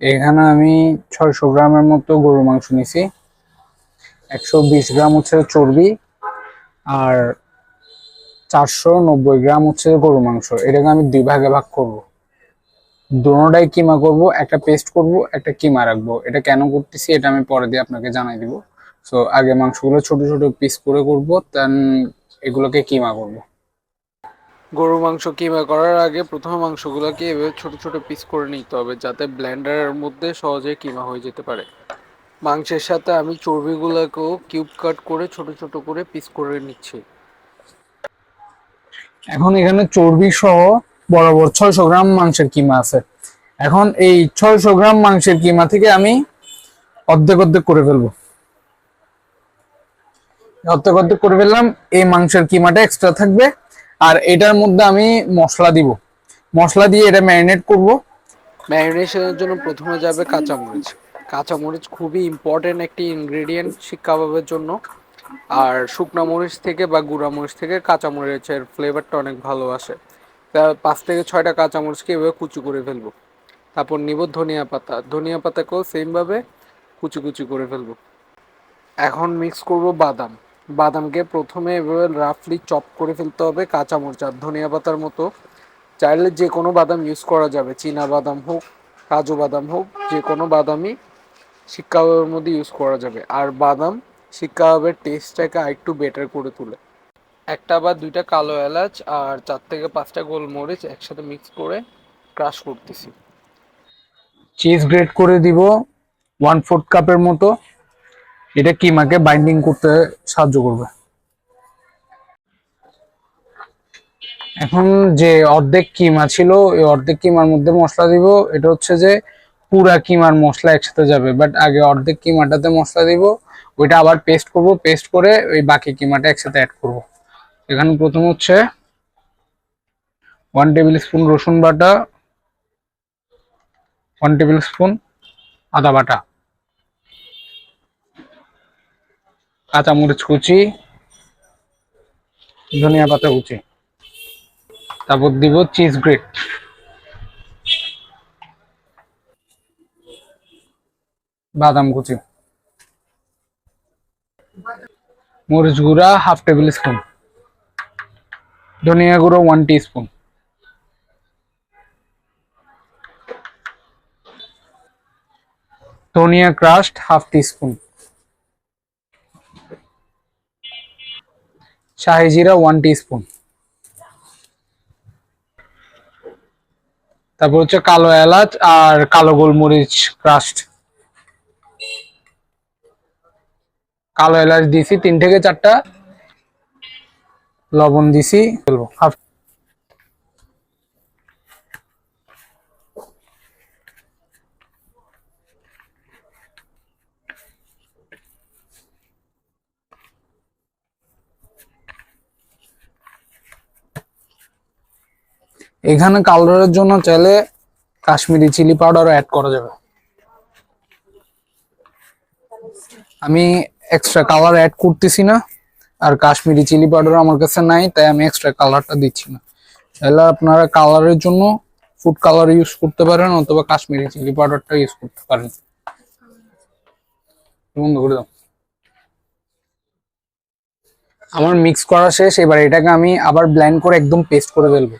এখানে আমি ছয়শো গ্রামের মতো গরুর মাংস নিছি। একশো বিশ গ্রাম হচ্ছে চর্বি আর চারশো নব্বই গ্রাম হচ্ছে গরুর মাংস। এটাকে আমি দুই ভাগে ভাগ করব। দুটাই কিমা করব, একটা পেস্ট করব, একটা কিমা রাখব। এটা কেন করতেছি এটা আমি পরে দিয়ে আপনাকে জানাই দিব। সো আগে মাংসগুলো ছোট ছোট পিস করে করব দেন এগুলোকে কিমা করব। গরু মাংস কিমা করার আগে প্রথম মাংসগুলোকে এভাবে ছোট ছোট পিস করে নিতে হবে, যাতে ব্লেন্ডারের মধ্যে সহজে কিমা হয়ে যেতে পারে। মাংসের সাথে আমি চর্বিগুলোকেও কিউব কাট করে ছোট ছোট করে পিস করে নিচ্ছি। এখন এখানে চর্বি সহ বরাবর ছয়শো গ্রাম মাংসের কিমা আছে। এখন এই ছয়শো গ্রাম মাংসের কিমা থেকে আমি অর্ধেক অর্ধেক করে ফেলব। অর্ধেক অর্ধেক করে ফেললাম, এই মাংসের কিমাটা এক্সট্রা থাকবে। আর এটার মধ্যে আমি মশলা দিব। মশলা দিয়ে এটা ম্যারিনেট করব। ম্যারিনেশনের জন্য প্রথমে যাবে কাঁচামরিচ। কাঁচামরিচ খুবই ইম্পর্টেন্ট একটি ইনগ্রেডিয়েন্ট শিক কাবাবের জন্য। আর শুকনা মরিচ থেকে বা গুঁড়া মরিচ থেকে কাঁচামরিচের ফ্লেভারটা অনেক ভালো আসে। তা পাঁচ থেকে ছয়টা কাঁচামরিচকে এভাবে কুচি করে ফেলব। তারপর নিব ধনিয়া পাতা। ধনিয়া পাতাকেও সেমভাবে কুচি কুচি করে ফেলব। এখন মিক্স করব বাদাম। বাদামকে প্রথমে এভাবে রাফলি চপ করে ফেলতে হবে, কাঁচা মরিচ আর ধনিয়া পাতার মতো। চাইলে যে কোনো বাদাম ইউজ করা যাবে, চীনা বাদাম হোক, কাজু বাদাম হোক, যে কোনো বাদামই শিক কাবাবের মধ্যে ইউজ করা যাবে। আর বাদাম শিক কাবাবের টেস্টটাকে আরেকটু বেটার করে তোলে। একটা বা দুইটা কালো এলাচ আর চার থেকে পাঁচটা গোলমরিচ একসাথে মিক্স করে ক্রাশ করতেছি। চিজ গ্রেট করে দিব ওয়ান ফোর্থ কাপের মতো। এটা কিমাকে বাইন্ডিং করতে সাহায্য করবে? এখন যে অর্ধেক কিমা ছিল এই অর্ধেক কিমার মধ্যে মশলা দিব। এটা হচ্ছে যে পুরা কিমার মশলা একসাথে যাবে বাট আগে অর্ধেক কিমাটাতে মশলা দিব। ওইটা আবার পেস্ট করব পেস্ট করে ওই বাকি কিমাটা একসাথে অ্যাড করব। এখানে প্রথম হচ্ছে ওয়ান টেবিল স্পুন রসুন বাটা ওয়ান টেবিল স্পুন আদা বাটা। কাঁচামরিচ কুচি, ধনিয়া পাতা কুচি। তারপর দিব চিজ গ্রেট। বাদাম কুচি। মরিচ গুঁড়া হাফ টেবিল স্পুন। ধনিয়া গুঁড়ো ওয়ান স্পুন ধনিয়া ক্রাস্ট হাফ স্পুন শাহি জিরা ওয়ান স্পুন তারপর হচ্ছে কালো এলাচ আর কালো গোলমরিচ ক্রাস্ট কালো এলাচ দিছি তিন থেকে চারটা। লবণ দিছি হাফ এখানে কালারের জন্য চাইলে কাশ্মীরি চিলি পাউডারও অ্যাড করা যাবে। আমি এক্সট্রা কালার অ্যাড করতেছি না, আর কাশ্মীরি চিলি পাউডার আমার কাছে নাই, তাই আমি এক্সট্রা কালারটা দিচ্ছি না। তাহলে আপনারা কালারের জন্য ফুড কালার ইউজ করতে পারেন, অথবা কাশ্মীরি চিলি পাউডারটা ইউজ করতে পারেন। বন্ধ করে দাও। আমার মিক্স করা শেষ, এবার এটাকে আমি আবার ব্লেন্ড করে একদম পেস্ট করে ফেলব।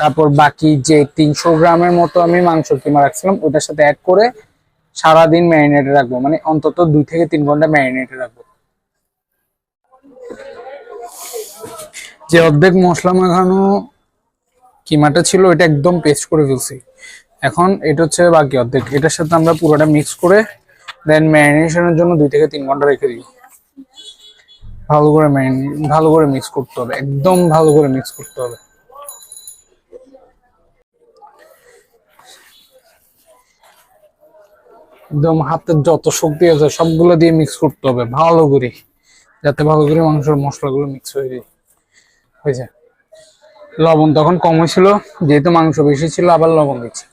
তারপর বাকি যে তিনশো গ্রামের মতো আমি মাংস কিমা রাখছিলাম, ওটার সাথে অ্যাড করে সারাদিন ম্যারিনেটে রাখব। মানে অন্তত দুই থেকে তিন ঘণ্টা ম্যারিনেটে রাখব। যে অর্ধেক মশলা মাখানো কিমাটা ছিল এটা একদম পেস্ট করে ফেলছি। এখন এটা হচ্ছে বাকি অর্ধেক। এটার সাথে আমরা পুরোটা মিক্স করে দেন ম্যারিনেশনের জন্য দুই থেকে তিন ঘণ্টা রেখে দিই। ভালো করে ম্যারিনেট ভালো করে মিক্স করতে হবে। একদম ভালো করে মিক্স করতে হবে। একদম হাতের যত শক্তি আছে সবগুলো দিয়ে মিক্স করতে হবে, ভালো করে। যাতে ভালো করে মাংসের মশলাগুলো মিক্স হয়ে যায়। হয়েছে লবণ তখন কম হয়েছিল, যেহেতু মাংস বেশি ছিল, আবার লবণ দিচ্ছি।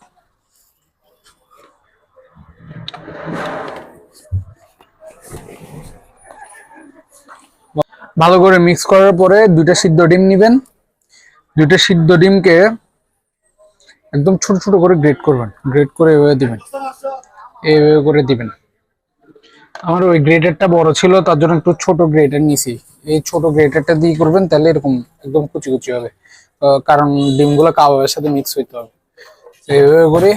ভালো করে মিক্স করার পরে দুইটা সিদ্ধ ডিম নিবেন। দুইটা সিদ্ধ ডিমকে একদম ছোট ছোট করে গ্রেট করবেন। গ্রেট করে এভাবে দিবেন। এইভাবে করে দিবেন। আমার ওই গ্রেটারটা বড় ছিল, তার জন্য একটু ছোট গ্রেটার নিছি। এই ছোট গ্রেটারটা দিয়ে করবেন, তাহলে এরকম একদম কুচি কুচি হবে কারণ ডিমগুলো কাবাবের সাথে মিক্স হইতে হবে। এইভাবে করে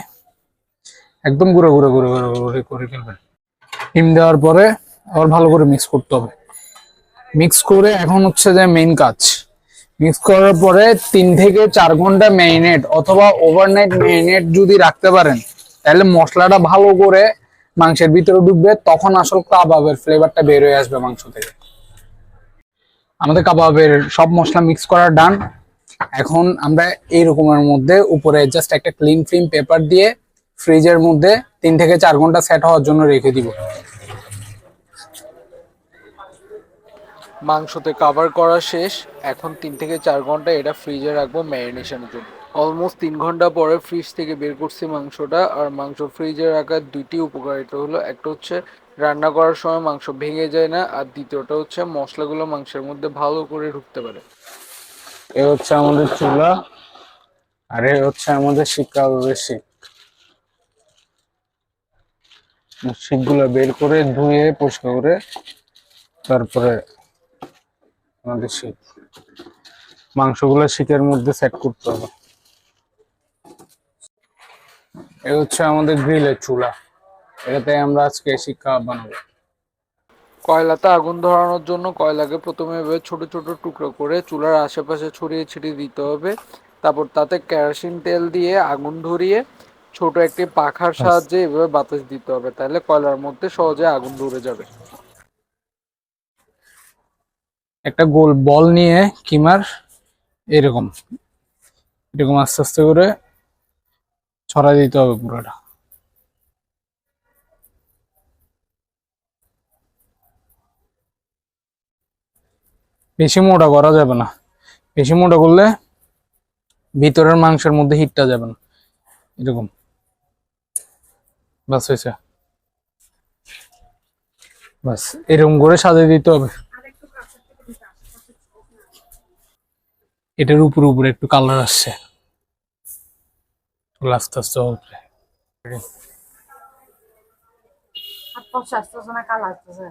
একদম গুঁড়ো গুঁড়ো গুঁড়ো গুঁড়ো গুঁড়ো করে ফেলবেন। ডিম দেওয়ার পরে আবার ভালো করে মিক্স করতে হবে। মিক্স করে এখন হচ্ছে যে মেইন কাজ। মিক্স করার পরে তিন থেকে চার ঘণ্টা ম্যারিনেট অথবা ওভারনাইট ম্যারিনেট যদি রাখতে পারেন তাহলে মশলাটা ভালো করে মাংসের ভিতরে ঢুকবে, তখন আসল কাবাবের ফ্লেভারটা বের হয়ে আসবে মাংস থেকে। আমাদের কাবাবের সব মশলা মিক্স করা ডান এখন আমরা এই রকমের মধ্যে উপরে জাস্ট একটা ক্লিন ফিল্ম পেপার দিয়ে ফ্রিজের মধ্যে তিন থেকে চার ঘণ্টা সেট হওয়ার জন্য রেখে দিব। মাংসতে কভার করা শেষ। এখন তিন থেকে চার ঘণ্টা এটা ফ্রিজে রাখব ম্যারিনেশনের জন্য। অলমোস্ট তিন ঘণ্টা পরে ফ্রিজ থেকে বের করছি মাংসটা, আর মাংস ফ্রিজে রাখার দুইটি উপকারিতা হলো, একটা হচ্ছে রান্না করার সময় মাংস ভেঙে যায় না, আর দ্বিতীয়টা হচ্ছে মশলাগুলো মাংসের মধ্যে ভালো করে ঢুকতে পারে। এ হচ্ছে আমাদের চুলা, আর এ হচ্ছে আমাদের শিক্ষা শিক শিকগুলো বের করে ধুয়ে, পরিষ্কার করে তারপরে আমাদের শিক মাংসগুলো শিকের মধ্যে সেট করতে হবে। এ হচ্ছে আমাদের গ্রিলের চুলা। এটাতে আমরা আজকে শিক্ষা বানাবো। কয়লাতে আগুন ধরানোর জন্য কয়লাকে প্রথমে এভাবে ছোট ছোট টুকরো করে চুলার আশেপাশে ছড়িয়ে ছিটিয়ে দিতে হবে। তারপর তাতে কেরোসিন তেল দিয়ে আগুন ধরিয়ে ছোট একটি পাখার সাহায্যে এভাবে বাতাস দিতে হবে। তাহলে কয়লার মধ্যে সহজে আগুন ধরে যাবে। একটা গোল বল নিয়ে কিমার এরকম এরকম আস্তে আস্তে করে ছড়া দিতে হবে পুরোটা। বেশি মোটা করা যাবে না। বেশি মোটা করলে ভিতরের মাংসের মধ্যে হিটটা যাবে না। এরকম। বাস হয়েছে। বাস, এরকম করে সাজিয়ে দিতে হবে। এটার উপরে উপরে একটু কালার আসছে। আস্তে আস্তে উপরে আর পঞ্চাশ না কালা আসতেছে